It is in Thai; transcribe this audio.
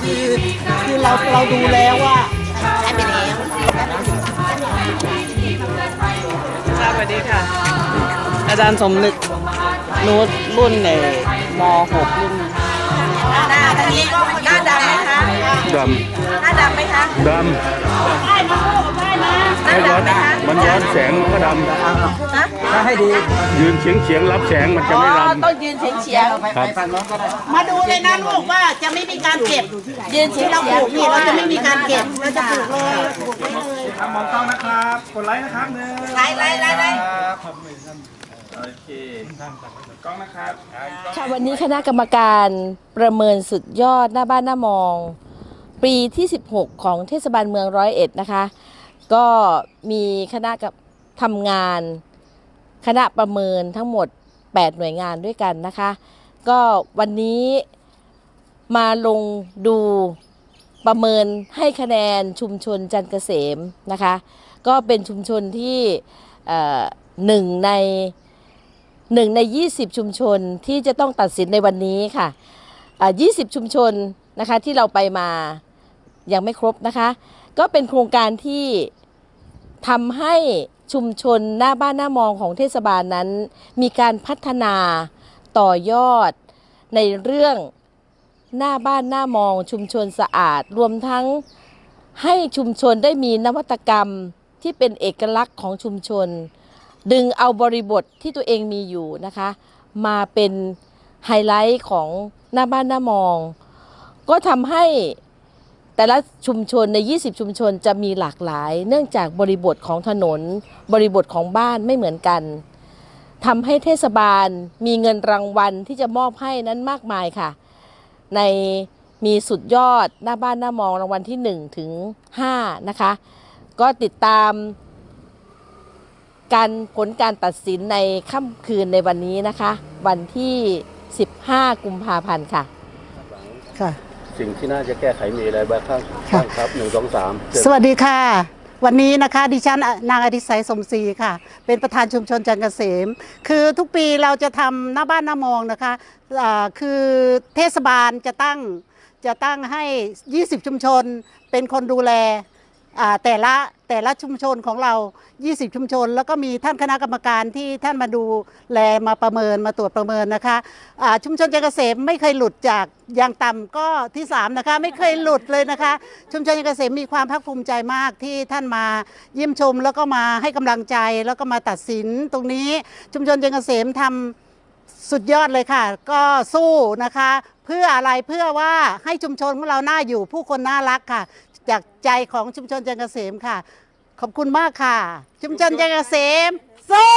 คือคือเราเราดูแล้วว่าใช้ไปแล้วครับสวัสดีค่ะ อาจารย์สมนึกนูตรุ่นในม .6 รุ่นหน้าทางนี้ก็หน้าดำไหมคะดหน้าดำไหมคะำดำ ย้อนดำไหมคะมันย้อนแสงมันก็ดฮะำยืนเฉียงเฉียงๆรับแสงมันจะอ๋อไม่ดต้องยืนเฉียงเฉียงำครับมาดูเลยนะลูกว่าจะไม่มีการเก็บยืนเฉียที่งเราปเฉียลูงกนี่เราจะไม่มีการเก็บเราจะปลูกเลยปลูกไว้เลยครับมองกล้องนะครับ กดไลค์นะครับหนึ่งไล่ไล่ไล่ไล่โอเคกล้องนะครับ ค่ะวันนี้คณะกรรมการประเมินสุดยอดหน้าบ้านหน้ามอง ปีที่ 16 ของเทศบาลเมืองร้อยเอ็ดนะคะ ก็มีคณะกับทำงาน คณะประเมินทั้งหมด 8 หน่วยงานด้วยกันนะคะ ก็วันนี้มาลงดูประเมินให้คะแนนชุมชนจันเกษมนะคะ ก็เป็นชุมชนที่หนึ่งในหนึ่งใน 20 ชุมชนที่จะต้องตัดสินในวันนี้ค่ะ20 ชุมชนนะคะที่เราไปมา ยังไม่ครบนะคะ ก็เป็นโครงการที่ทำให้ชุมชนหน้าบ้านหน้ามองของเทศบาลนั้น มีการพัฒนาต่อยอดในเรื่องหน้าบ้านหน้ามองชุมชนสะอาด รวมทั้งให้ชุมชนได้มีนวัตกรรมที่เป็นเอกลักษณ์ของชุมชน ดึงเอาบริบทที่ตัวเองมีอยู่นะคะ มาเป็นไฮไลท์ของหน้าบ้านหน้ามอง ก็ทำให้ แต่ละชุมชนใน 20 ชุมชนจะมีหลากหลาย เนื่องจากบริบทของถนน บริบทของบ้านไม่เหมือนกันทำให้เทศบาลมีเงินรางวัลที่จะมอบให้นั้นมากมายค่ะ ในมีสุดยอดหน้าบ้านหน้ามองรางวัลที่ 1 ถึง 5 นะคะ ก็ติดตาม การผลการตัดสินในค่ำคืนในวันนี้นะคะ วันที่ 15 กุมภาพันธ์ค่ะค่ะ สิ่งที่น่าจะแก้ไขมีอะไรบ้างครับบ้างครับหนึ่งสองสามเชิญสวัสดีค่ะ วันนี้นะคะดิฉันนางอดิศัยสมศรีค่ะ เป็นประธานชุมชนจันทร์เกษม คือทุกปีเราจะทำหน้าบ้านหน้ามองนะคะอ่าคือเทศบาลจะตั้งจะตั้งให้ 20 ชุมชนเป็นคนดูแลอ่าแต่ละ แต่ละชุมชนของเรา 20 ชุมชน แล้วก็มีท่านคณะกรรมการที่ท่านมาดูแลมาประเมินมาตรวจประเมินนะคะอ่าชุมชนจันทร์เกษมไม่เคยหลุดจากอย่างต่ำก็ที่สามนะคะไม่เคยหลุดเลยนะคะ ชุมชนจันทร์เกษมมีความภาคภูมิใจมากที่ท่านมาเยี่ยมชม แล้วก็มาให้กำลังใจแล้วก็มาตัดสินตรงนี้ชุมชนจันทร์เกษมทำสุดยอดเลยค่ะ ก็สู้นะคะ เพื่ออะไรเพื่อว่าให้ชุมชนของเราน่าอยู่ผู้คนน่ารักค่ะ จากใจของชุมชนจันทร์เกษมค่ะ ขอบคุณมากค่ะ ชุมชนจันทร์เกษมสู้